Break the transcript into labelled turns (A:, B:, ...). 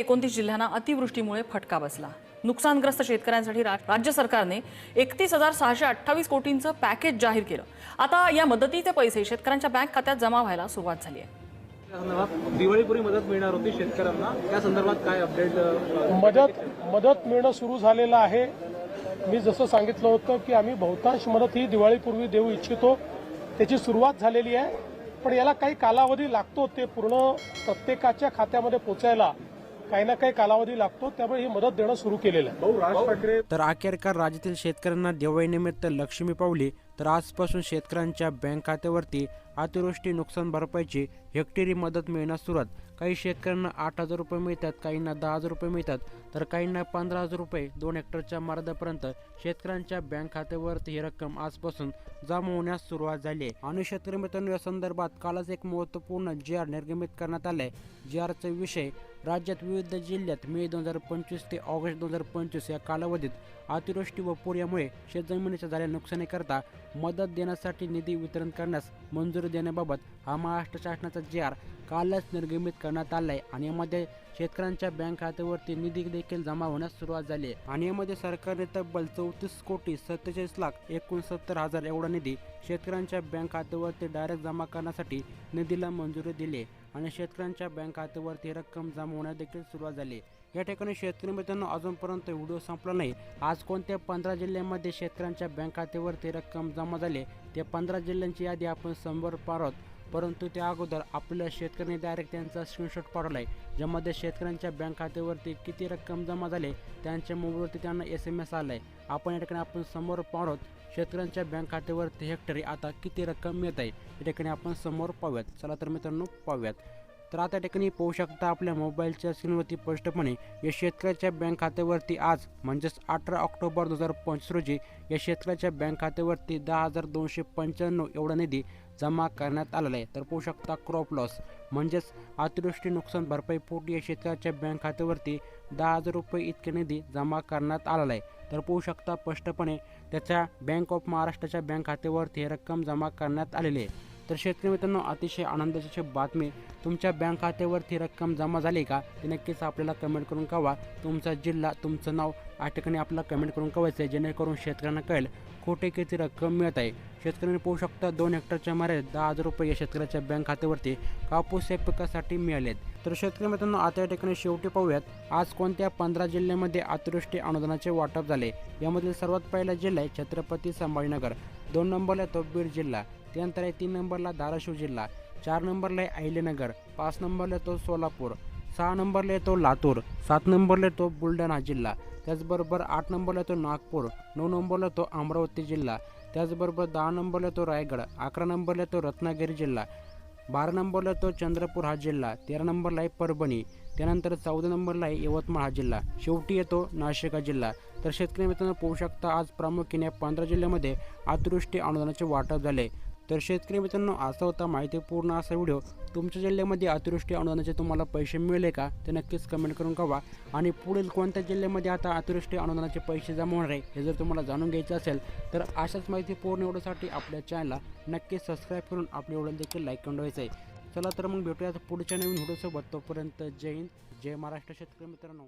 A: एकोणतीस जिल्ह्यांना अतिवृष्टीमुळे फटका बसला. नुकसानग्रस्त शेतकऱ्यांसाठी रा- राज्य सरकारने एकतीस हजार सहाशे अठ्ठावीस कोटींचं पॅकेज जाहीर केलं. आता या मदतीचे पैसे शेतकऱ्यांच्या बँक खात्यात जमा व्हायला सुरुवात झाली आहे
B: दिवाळीपूर्वी मदत मिळणार होती शेतकऱ्यांना. त्या संदर्भात काय अपडेट
C: मदत मदत मिळणं सुरू झालेलं आहे. मी जसं सांगितलं होतं की आम्ही बहुतांश मदत ही दिवाळीपूर्वी देऊ इच्छितो. त्याची सुरुवात झालेली आहे. पण याला काही कालावधी लागतो ते पूर्ण प्रत्येकाच्या खात्यामध्ये पोचायला. काही ना काही कालावधी लागतो त्यामुळे ही मदत देणं सुरू केलेलं आहे.
B: भाऊ राज ठाकरे
D: तर अखेरकार राज्यातील शेतकऱ्यांना दिवाळीनिमित्त लक्ष्मी पावली तर आजपासून शेतकऱ्यांच्या बँक खात्यावरती अतिवृष्टी नुकसान भरपाईची हेक्टरी मदत मिळण्यास सुरुवात. काही शेतकऱ्यांना आठ हजार रुपये मिळतात काहींना दहा हजार रुपये मिळतात तर काहींना पंधरा हजार रुपये दोन हेक्टरच्या मर्यादेपर्यंत शेतकऱ्यांच्या बँक खात्यावरती ही रक्कम आजपासून जमा होण्यास सुरुवात झाली आहे. आणि शेतकरी मित्रांनो या संदर्भात कालच एक महत्त्वपूर्ण जी आर निर्गमित करण्यात आलाय. जी आरचा विषय राज्यात विविध जिल्ह्यात मे दोन हजार पंचवीस ते ऑगस्ट दोन हजार पंचवीस या कालावधीत अतिवृष्टी व पूर यामुळे शेतजमिनीच्या झालेल्या नुकसानीकरता मदत देण्यासाठी निधी वितरण करण्यास मंजुरी देण्याबाबत हा महाराष्ट्र शासनाचा जी आर कालच निर्गमित करण्यात आला आहे आणि यामध्ये शेतकऱ्यांच्या बँक खात्यावरती निधी देखील जमा होण्यास सुरुवात झाली आहे. आणि यामध्ये सरकारने तब्बल चौतीस कोटी सत्तेचाळीस लाख एकोणसत्तर हजार एवढा निधी शेतकऱ्यांच्या बँक खात्यावरती डायरेक्ट जमा करण्यासाठी निधीला मंजुरी दिली आणि शेतकऱ्यांच्या बँक खात्यावरती रक्कम जमा होण्यास देखील सुरुवात झाली या ठिकाणी शेतकरी मित्रांनो अजूनपर्यंत व्हिडिओ संपला नाही. आज कोणत्या पंधरा जिल्ह्यांमध्ये शेतकऱ्यांच्या बँक खात्यावरती रक्कम जमा झाली? त्या पंधरा जिल्ह्यांची यादी आपण समोर पाहत परंतु त्या अगोदर आपल्या शेतकऱ्यांनी डायरेक्ट त्यांचा स्क्रीनशॉट पाठवलाय. आहे ज्यामध्ये शेतकऱ्यांच्या बँक खात्यावरती किती रक्कम जमा झाली त्यांच्या मोबाईलवरती त्यांना एस एम एस आला आहे आपण या ठिकाणी आपण समोर पाहत शेतकऱ्यांच्या बँक खात्यावरती हेक्टरी आता किती रक्कम मिळत आहे? या ठिकाणी आपण समोर पाहूयात. चला तर मित्रांनो पाहूयात. तर आता या ठिकाणी पाहू शकता आपल्या मोबाईलच्या स्क्रीनवरती स्पष्टपणे या शेतकऱ्याच्या बँक खात्यावरती आज म्हणजेच अठरा ऑक्टोबर दोन हजार पंचवीस रोजी या शेतकऱ्याच्या बँक खात्यावरती दहा हजार दोनशे पंच्याण्णव एवढा निधी जमा करण्यात आलेला आहे. तर पाहू शकता क्रॉप लॉस म्हणजेच अतिवृष्टी नुकसान भरपाई पोटी या शेतकऱ्याच्या बँक खात्यावरती दहा हजार रुपये इतके निधी जमा करण्यात आलेला आहे. तर पाहू शकता स्पष्टपणे त्याच्या बँक ऑफ महाराष्ट्राच्या बँक खात्यावरती ही रक्कम जमा करण्यात आलेली आहे. तर शेतकरी मित्रांनो अतिशय आनंदाची बातमी. तुमच्या बँक खात्यावरती रक्कम जमा झाली का? ते नक्कीच आपल्याला कमेंट करून कळवा. तुमचा जिल्हा तुमचं नाव या ठिकाणी आपल्याला कमेंट करून कळवायचं आहे जेणेकरून शेतकऱ्यांना कळेल कुठे किती रक्कम मिळत आहे. शेतकऱ्यांनी पाहू शकता दोन हेक्टरच्या मारे दहा हजार रुपये या शेतकऱ्याच्या बँक खात्यावरती कापूस या पिकासाठी मिळालेत. तर शेतकरी मित्रांनो आता या ठिकाणी शेवटी पाहूयात. आज कोणत्या पंधरा जिल्ह्यामध्ये अतिवृष्टी अनुदानाचे वाटप झाले? यामधील सर्वात पहिला जिल्हा आहे छत्रपती संभाजीनगर. दोन नंबरला तो बीड जिल्हा. त्यानंतर आहे तीन नंबरला धाराशिव जिल्हा चार नंबरला आहे अहिलेनगर पाच नंबरला तो सोलापूर सहा नंबरला येतो लातूर सात नंबरला येतो बुलढाणा जिल्हा त्याचबरोबर आठ नंबरला येतो नागपूर नऊ नंबरला येतो अमरावती जिल्हा त्याचबरोबर दहा नंबरला येतो रायगड अकरा नंबरला येतो रत्नागिरी जिल्हा बारा नंबरला येतो चंद्रपूर हा जिल्हा तेरा नंबरला आहे परभणी त्यानंतर चौदा नंबरला आहे यवतमाळ हा जिल्हा शेवटी येतो नाशिक हा जिल्हा. तर शेतकरी मित्रांनो पाहू शकता आज प्रामुख्याने पंधरा जिल्ह्यामध्ये अतिवृष्टी अनुदानाचे वाटप झाले. तर शेतकरी मित्रांनो असा होता माहितीपूर्ण असा व्हिडिओ. तुमच्या जिल्ह्यामध्ये अतिवृष्टी अनुदानाचे तुम्हाला पैसे मिळले का? ते नक्कीच कमेंट करून कळवा. आणि पुढील कोणत्या जिल्ह्यामध्ये आता अतिवृष्टी अनुदानाचे पैसे जमा होणार आहे हे जर तुम्हाला जाणून घ्यायचं असेल तर अशाच माहिती पूर्ण एवढ्यासाठी आपल्या चॅनलला नक्कीच सबस्क्राईब करून आपले एवढं देखील लाईक करून ठेवायचं आहे. चला तर मग भेटूया पुढच्या नवीन व्हिडिओसोबत. तोपर्यंत जय हिंद जय महाराष्ट्र शेतकरी मित्रांनो.